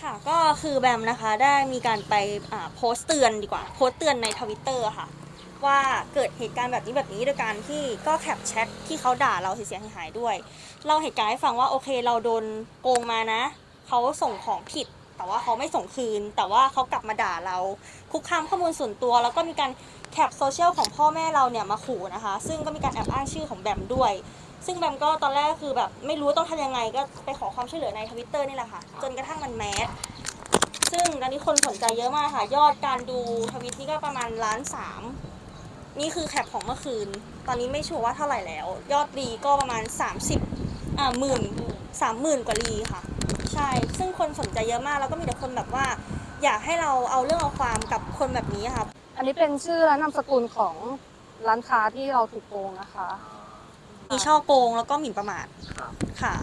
ค่ะก็คือแบมนะคะได้มีการไปอ่าโพสต์เตือนดีกว่า โพสต์เตือนในทวิตเตอร์ค่ะ ว่าเกิดเหตุการณ์แบบนี้แบบนี้โดยการที่ก็แคปแชทที่เขาด่าเราเสียหายด้วยเล่าเหตุการณ์ให้ฟังว่าโอเคเราโดนโกงมานะเขาส่งของผิด แต่ว่าเขาไม่ส่งคืน แต่ว่าเขากลับมาด่าเราคุกคามข้อมูลส่วนตัว แล้วก็มีการแคปโซเชียลของพ่อแม่เราเนี่ยมาขู่นะคะ ซึ่งก็มีการแอบอ้างชื่อของแบมด้วย ซึ่งแบมก็ตอนแรกคือแบบไม่รู้ต้องทำยังไงก็ไปขอความช่วยเหลือในทวิตเตอร์นี่แหละค่ะ จนกระทั่งมันแมสซึ่งตอนนี้คนสนใจเยอะมากค่ะ ยอดการดูทวิตนี่ก็ประมาณล้านสามนี่คือแคปของเมื่อคืน ตอนนี้ไม่ชัวร์ว่าเท่าไหร่แล้ว ยอดรีก็ประมาณ 30อ่าหมื่นสามหมื่นกว่ารีค่ะ ใช่ ซึ่งคนสนใจเยอะมากแล้วก็มีแต่คนแบบว่า อยากให้เราเอาเรื่องเอาความกับคนแบบนี้ค่ะ อันนี้เป็นชื่อและนามสกุลของร้านค้าที่เราถูกโกงนะคะ มีช่อโกงแล้วก็หมิ่นประมาทค่ะ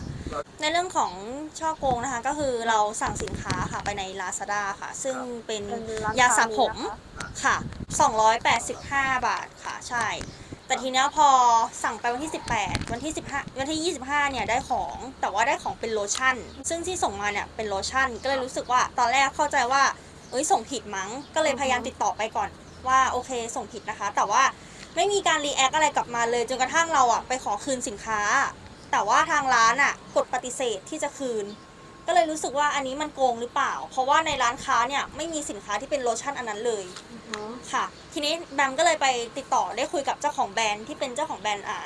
ในเรื่องของช่อโกงนะคะ ก็คือเราสั่งสินค้าค่ะไปใน Lazada ค่ะ ซึ่งเป็นเป็นร้านยาสระผมค้านี้นะคะค่ะ 285 บาทค่ะใช่ แต่ทีเนี้ยพอสั่งไปวันที่ 18 วันที่ 15 วันที่ 25 เนี่ยได้ของ แต่ว่าได้ของเป็นโลชั่น ซึ่งที่ส่งมาเนี่ยเป็นโลชั่น ก็เลยรู้สึกว่าตอนแรกเข้าใจว่า เอ้ยส่งผิดมั้ง ก็เลยพยายามติดต่อไปก่อนว่าโอเคส่งผิดนะคะ แต่ว่า ไม่มีการรีแอคอะไรกลับมาเลยจนกระทั่งเราอะไปขอคืนสินค้า แต่ว่าทางร้านอะกดปฏิเสธที่จะคืน ก็เลยรู้สึกว่าอันนี้มันโกงหรือเปล่า เพราะว่าในร้านค้าเนี่ยไม่มีสินค้าที่เป็นโลชั่นอันนั้นเลยค่ะ ทีนี้แบมก็เลยไปติดต่อได้คุยกับเจ้าของแบรนด์ที่เป็นเจ้าของแบรนด์อ่า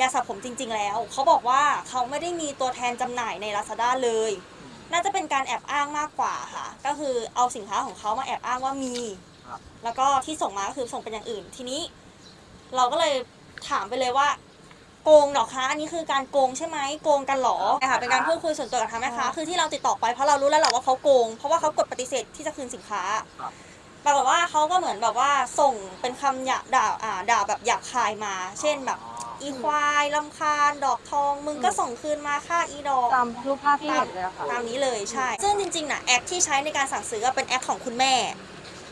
ยาสระผมจริง ๆ แล้ว เขาบอกว่าเขาไม่ได้มีตัวแทนจำหน่ายใน Lazada เลย น่าจะเป็นการแอบอ้างมากกว่าค่ะ ก็คือเอาสินค้าของเขามาแอบอ้างว่ามีครับแล้วก็ที่ส่งมาก็คือส่งเป็นอย่างอื่น ทีนี้ เราก็เลยถามไปเลยว่า โกงเหรอคะอันนี้คือการโกงใช่ไหมโกงกันเหรอใช่ค่ะเป็นการพูดคุยส่วนตัวกับทางแม่ค้าคือที่เราติดต่อไปเพราะเรารู้แล้วแหละว่าเขาโกง เพราะว่าเขากดปฏิเสธที่จะคืนสินค้าครับปรากฏว่าเขาก็เหมือนแบบว่าส่งเป็นคำหยาบด่าอ่าด่าแบบหยาบคายมา เช่นแบบอีควายลำคาญดอกทอง มึงก็ส่งคืนมาค่าอีดอกตามรูปภาพที่เห็นเลยอะค่ะตามนี้เลยใช่ ซึ่งจริงๆนะแอคที่ใช้ในการสั่งซื้ออะเป็นแอคของคุณแม่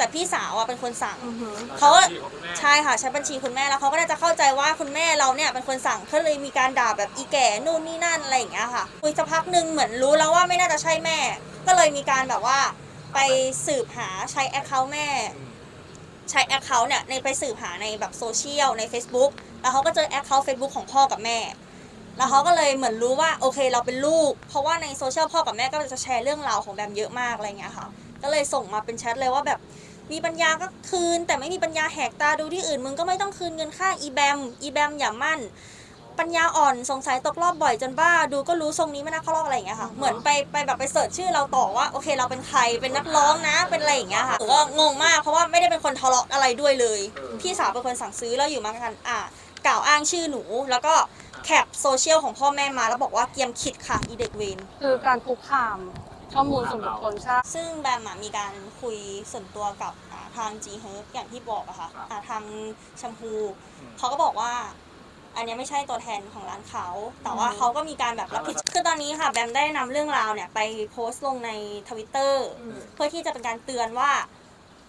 แต่พี่สาวอะเป็นคนสั่ง อือหือ เขาก็บัญชีของคุณแม่ใช่ค่ะใช้บัญชีคุณแม่แล้วเขาก็น่าจะเข้าใจว่าคุณแม่เราเนี่ยเป็นคนสั่งเขาเลยมีการด่าแบบอีแก่นู่นนี่นั่นอะไรอย่างเงี้ยค่ะคุยสักพักหนึ่งเหมือนรู้แล้วว่าไม่น่าจะใช่แม่ ก็เลยมีการแบบว่าไปสืบหาใช้แอคเคาท์แม่ ใช้แอคเคาท์เนี่ยในไปสืบหาในแบบโซเชียลใน Facebook แล้วเขาก็เจอแอคเคาท์ Facebook ของพ่อกับแม่ แล้วเขาก็เลยเหมือนรู้ว่าโอเคเราเป็นลูก เพราะว่าในโซเชียลพ่อกับแม่ก็จะแชร์เรื่องราวของแบมเยอะมากอะไรเงี้ยค่ะ ก็เลยส่งมาเป็นแชทเลยว่าแบบ มีปัญญาก็คืน แต่ไม่มีปัญญาแหกตาดูที่อื่น มึงก็ไม่ต้องคืนเงินค่าอีแบมอีแบมอย่ามั่น ปัญญาอ่อนสงสัยตกรอบบ่อยจนบ้า ดูก็รู้ทรงนี้ไม่น่าเข้ารอบอะไรอย่างเงี้ยค่ะ เหมือนไปไปแบบไปเสิร์ชชื่อเราต่อว่าโอเคเราเป็นใครเป็นนักร้องนะเป็นอะไรอย่างเงี้ยค่ะหนูก็งงมากเพราะว่าไม่ได้เป็นคนทะเลาะอะไรด้วยเลย พี่สาวเป็นคนสั่งซื้อแล้วอยู่มากันอ่ากล่าวอ้างชื่อหนูแล้วก็แคปโซเชียลของพ่อแม่มาแล้วบอกว่าเกียมคิดค่ะอีเด็กเวน คือการคุกคาม ข้อมูลส่วนบุคคลใช่ซึ่งแบมอะมีการคุยส่วนตัวกับอ่าทาง G h e r b อย่างที่บอกอะค่ะอ่าทางแชมพูเขาก็บอกว่า อันเนี้ยไม่ใช่ตัวแทนของร้านเขา แต่ว่าอือฮึเขาก็มีการแบบรับผิดคือตอนนี้ค่ะแบมได้นำเรื่องราวเนี่ยไปโพสต์ลงในทวิตเตอร์เพื่อที่จะเป็นการเตือนว่า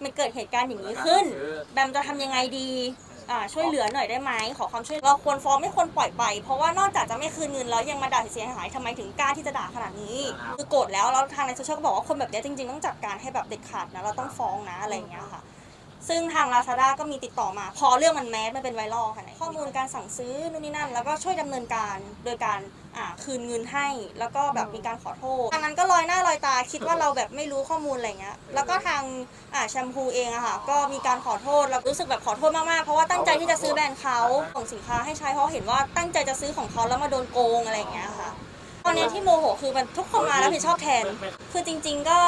มันเกิดเหตุการณ์อย่างนี้ขึ้น แบมจะทำยังไงดีอ่า ช่วยเหลือหน่อยได้ไหมขอความช่วยเราควรฟ้องไม่ควรปล่อยไป เพราะว่านอกจากจะไม่คืนเงินแล้วยังมาด่าเสียหายทำไมถึงกล้าที่จะด่าขนาดนี้ คือโกรธแล้วแล้วทางในโซเชียลก็บอกว่าคนแบบเนี้ยจริงๆต้องจัดการให้แบบเด็ดขาดนะเราต้องฟ้องนะอะไรอย่างเงี้ยค่ะ ซึ่งทาง Lazada ก็มีติดต่อมา พอเรื่องมันแมสมันเป็นไวรัลค่ะข้อมูลการสั่งซื้อนู่นนี่นั่น แล้วก็ช่วยดำเนินการโดยการอ่าคืนเงินให้ แล้วก็แบบมีการขอโทษทางนั้นก็ลอยหน้าลอยตาคิดว่าเราแบบไม่รู้ข้อมูลอะไรเงี้ยแล้วก็ทางอ่าแชมพูเองอะค่ะก็มีการขอโทษแล้วรู้สึกแบบขอโทษมากๆเพราะว่าตั้งใจที่จะซื้อแบรนด์เขาส่งสินค้าให้ใช้เพราะเห็นว่าตั้งใจจะซื้อของเขาแล้วมาโดนโกงอะไรอย่างเงี้ยค่ะต อนนี้ที่โมโหคือมันทุกคนมารับผิดชอบแทน คือจริง ๆ ก็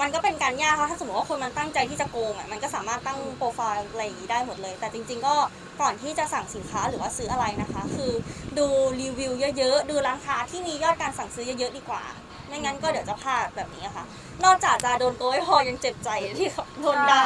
มันก็เป็นการยากค่ะถ้าสมมติว่าคนมันตั้งใจที่จะโกงอะมันก็สามารถตั้งโปรไฟล์อะไรอย่างนี้ได้หมดเลย แต่จริง ๆ ก็ก่อนที่จะสั่งสินค้าหรือว่าซื้ออะไรนะคะ คือดูรีวิวเยอะๆ ดูร้านค้าที่มียอดการสั่งซื้อเยอะๆดีกว่าไม่งั้นก็เดี๋ยวจะพลาดแบบนี้ค่ะ นอกจากจะโดนโกยพอยังเจ็บใจที่โดนด่า